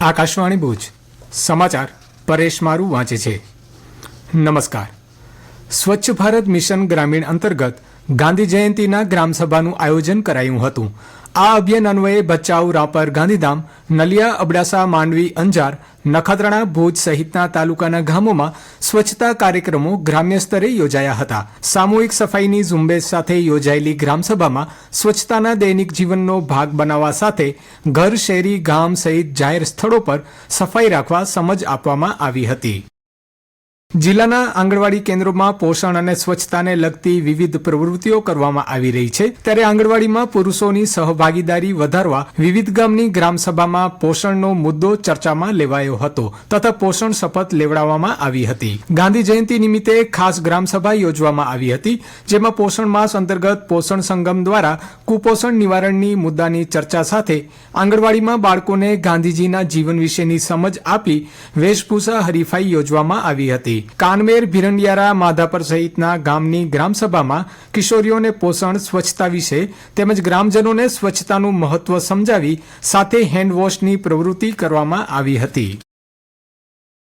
આકાશવાણી ભુજ. સમાચાર પરેશ મારું વાંચે છે. નમસ્કાર. સ્વચ્છ ભારત મિશન ગ્રામીણ અંતર્ગત ગાંધી જયંતિના ગ્રામસભાનું આયોજન કરાયું હતું. આ અભિયાન અન્વયે ભચાઉ, રાપર, ગાંધીધામ, નલિયા, અબડાસા, માંડવી, અંજાર, નખત્રાણા, ભુજ સહિતના તાલુકાના ગામોમાં સ્વચ્છતા કાર્યક્રમો ગ્રામ્ય સ્તરે યોજાયા હતા. સામૂહિક સફાઈની ઝુંબેશ સાથે યોજાયેલી ગ્રામસભામાં સ્વચ્છતાના દૈનિક જીવનનો ભાગ બનાવવા સાથે ઘર, શેરી, ગામ સહિત જાહેર સ્થળો પર સફાઈ રાખવા સમજ આપવામાં આવી હતી. જિલ્લાના આંગણવાડી કેન્દ્રોમાં પોષણ અને સ્વચ્છતાને લગતી વિવિધ પ્રવૃત્તિઓ કરવામાં આવી રહી છે. ત્યારે આંગણવાડીમાં પુરુષોની સહભાગીદારી વધારવા વિવિધ ગામની ગ્રામસભામાં પોષણનો મુદ્દો ચર્ચામાં લેવાયો હતો તથા પોષણ શપથ લેવડાવવામાં આવી હતી. ગાંધી જયંતિ નિમિત્તે ખાસ ગ્રામસભા યોજવામાં આવી હતી, જેમાં પોષણ માસ અંતર્ગત પોષણ સંગમ દ્વારા કુપોષણ નિવારણની મુદ્દાની ચર્ચા સાથે આંગણવાડીમાં બાળકોને ગાંધીજીના જીવન વિશેની સમજ આપી વેશભૂષા હરીફાઈ યોજવામાં આવી હતી. કાનમેર, ભીરંડિયારા, માધાપર સહિતના ગામની ગ્રામસભામાં કિશોરીઓને પોષણ, સ્વચ્છતા વિશે તેમજ ગ્રામજનોને સ્વચ્છતાનું મહત્વ સમજાવી સાથે હેન્ડવોશની પ્રવૃત્તિ કરવામાં આવી હતી.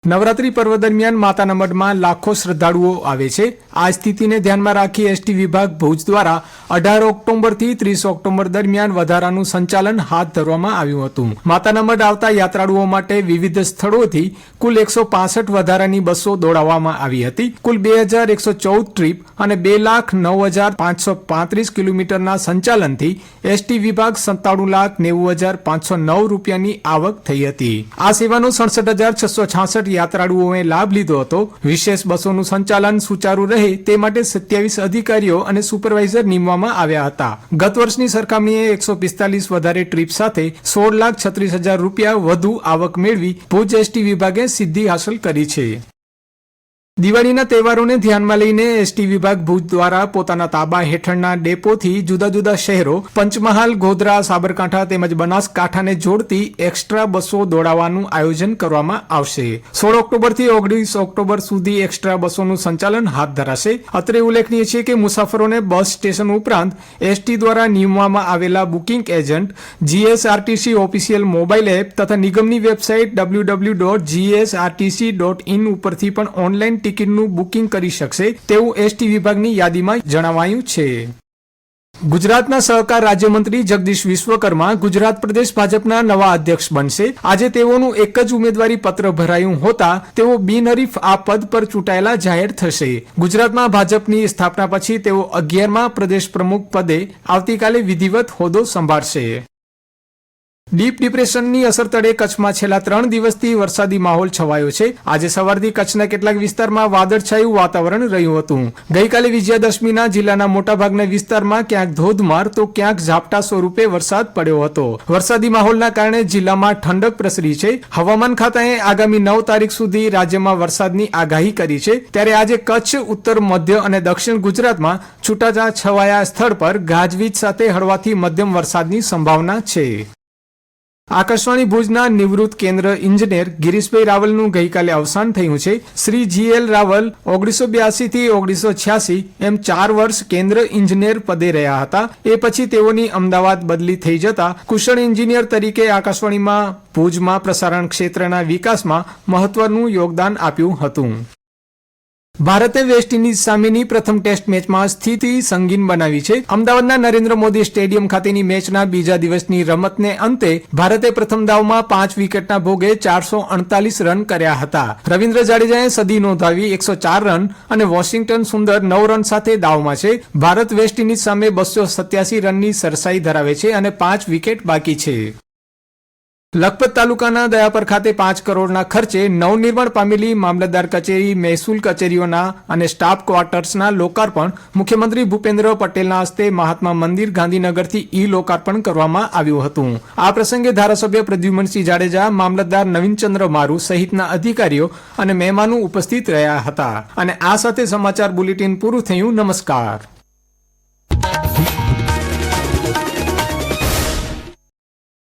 નવરાત્રી પર્વ દરમિયાન માતાના મઢમાં લાખો શ્રદ્ધાળુઓ આવે છે. આ સ્થિતિને ધ્યાનમાં રાખી એસટી વિભાગ ભુજ દ્વારા અઢાર ઓક્ટોબરથી ત્રીસ ઓક્ટોબર દરમિયાન વધારાનું સંચાલન હાથ ધરવામાં આવ્યું હતું. માતાના મઢ આવતા યાત્રાળુઓ માટે વિવિધ સ્થળોથી કુલ એકસો વધારાની બસો દોડાવવામાં આવી હતી. કુલ બે હજાર એકસો ચૌદ ટ્રીપ અને બે લાખ નવ હજાર પાંચસો પાંત્રીસ કિલોમીટરના સંચાલનથી એસટી વિભાગ સત્તાણું લાખ નેવું હજાર પાંચસો નવ રૂપિયાની આવક થઈ હતી. આ સેવાનું સડસઠ હજાર છસો છાસઠ યાત્રાળુઓએ લાભ લીધો હતો. વિશેષ બસોનું સંચાલન સુચારુ રહે તે માટે સત્યાવીસ અધિકારીઓ અને સુપરવાઇઝર નીમવામાં આવ્યા હતા. ગત વર્ષની સરખામણીએ એકસો પિસ્તાલીસ વધારે ટ્રીપ સાથે સોળ લાખ છત્રીસ હજાર રૂપિયા વધુ આવક મેળવી ભુજ એસટી વિભાગે સિદ્ધિ હાંસલ કરી છે. દિવાળીના તહેવારોને ધ્યાનમાં લઈને એસટી વિભાગ ભુજ દ્વારા પોતાના તાબા હેઠળના ડેપોથી જુદા જુદા શહેરો, પંચમહાલ, ગોધરા, સાબરકાંઠા તેમજ બનાસકાંઠાને જોડતી એક્સ્ટ્રા બસો દોડાવવાનું આયોજન કરવામાં આવશે. સોળ ઓક્ટોબરથી ઓગણીસ ઓક્ટોબર સુધી એક્સ્ટ્રા બસોનું સંચાલન હાથ ધરાશે. અત્રે ઉલ્લેખનીય છે કે મુસાફરોને બસ સ્ટેશન ઉપરાંત એસટી દ્વારા નિમવામાં આવેલા booking agent, GSRTC official mobile app તથા નિગમની website W W dot GSRTC dot in ઉપરથી પણ ઓનલાઈન ટિકિટનું બુકિંગ કરી શકશે તેવું એસટી વિભાગની યાદીમાં જણાવાયું છે. ગુજરાતના સહકાર રાજ્યમંત્રી જગદીશ વિશ્વકર્મા ગુજરાત પ્રદેશ ભાજપના નવા અધ્યક્ષ બનશે. આજે તેઓનું એક જ ઉમેદવારી પત્ર ભરાયું હોતા તેઓ બિનહરીફ આ પદ પર ચૂંટાયેલા જાહેર થશે. ગુજરાતમાં ભાજપની સ્થાપના પછી તેઓ અગિયારમાં પ્રદેશ પ્રમુખ પદે આવતીકાલે વિધિવત હોદ્દો સંભાળશે. ડીપ ડિપ્રેશનની અસર તળે કચ્છમાં છેલ્લા ત્રણ દિવસથી વરસાદી માહોલ છવાયો છે. આજે સવારથી કચ્છના કેટલાક વિસ્તારમાં વાદળછાયું વાતાવરણ રહ્યું હતું. ગઈકાલે વિજયાદશમીના જિલ્લાના મોટાભાગના વિસ્તારમાં ક્યાંક ધોધમાર તો ક્યાંક ઝાપટા સ્વરૂપે વરસાદ પડ્યો હતો. વરસાદી માહોલના કારણે જિલ્લામાં ઠંડક પ્રસરી છે. હવામાન ખાતાએ આગામી નવ તારીખ સુધી રાજ્યમાં વરસાદની આગાહી કરી છે. ત્યારે આજે કચ્છ, ઉત્તર, મધ્ય અને દક્ષિણ ગુજરાતમાં છૂટાછવાયા સ્થળ પર ગાજવીજ સાથે હળવાથી મધ્યમ વરસાદની સંભાવના છે. આકાશવાણી ભુજના નિવૃત્ત કેન્દ્ર ઇન્જિનિયર ગિરીશભાઈ રાવલનું ગઈકાલે અવસાન થયું છે. શ્રી જીએલ રાવલ ઓગણીસો બ્યાસી થી ઓગણીસો છ્યાસી એમ ચાર વર્ષ કેન્દ્ર ઇન્જિનિયર પદે રહ્યા હતા. એ પછી તેઓની અમદાવાદ બદલી થઈ જતા કુશળ એન્જિનિયર તરીકે આકાશવાણીમાં ભુજમાં પ્રસારણ ક્ષેત્રના વિકાસમાં મહત્વનું યોગદાન આપ્યું હતું. ભારતે વેસ્ટ ઇન્ડિઝ સામેની પ્રથમ ટેસ્ટ મેચમાં સ્થિતિ સંગીન બનાવી છે. અમદાવાદના નરેન્દ્ર મોદી સ્ટેડિયમ ખાતેની મેચના બીજા દિવસની રમતને અંતે ભારતે પ્રથમ દાવમાં પાંચ વિકેટના ભોગે ચારસો અડતાલીસ રન કર્યા હતા. રવિન્દ્ર જાડેજાએ સદી નોંધાવી એકસો ચાર રન અને વોશિંગ્ટન સુંદર નવ રન સાથે દાવમાં છે. ભારત વેસ્ટ ઇન્ડિઝ સામે બસો સત્યાસી રનની સરસાઈ ધરાવે છે અને પાંચ વિકેટ બાકી છે. લખપત તાલુકાના દયાપર ખાતે પાંચ કરોડના ખર્ચે નવનિર્માણ પામેલી મામલતદાર કચેરી, મહેસૂલ કચેરીઓના અને સ્ટાફ ક્વાર્ટર્સના લોકાર્પણ મુખ્યમંત્રી ભૂપેન્દ્ર પટેલના હસ્તે મહાત્મા મંદિર ગાંધીનગરથી ઈ લોકાર્પણ કરવામાં આવ્યું હતું. આ પ્રસંગે ધારાસભ્ય પ્રદ્યુમનસિંહ જાડેજા, મામલતદાર નવીનચંદ્ર મારુ સહિતના અધિકારીઓ અને મહેમાનો ઉપસ્થિત રહ્યા હતા. અને આ સાથે સમાચાર બુલેટિન પૂરું થયું. નમસ્કાર.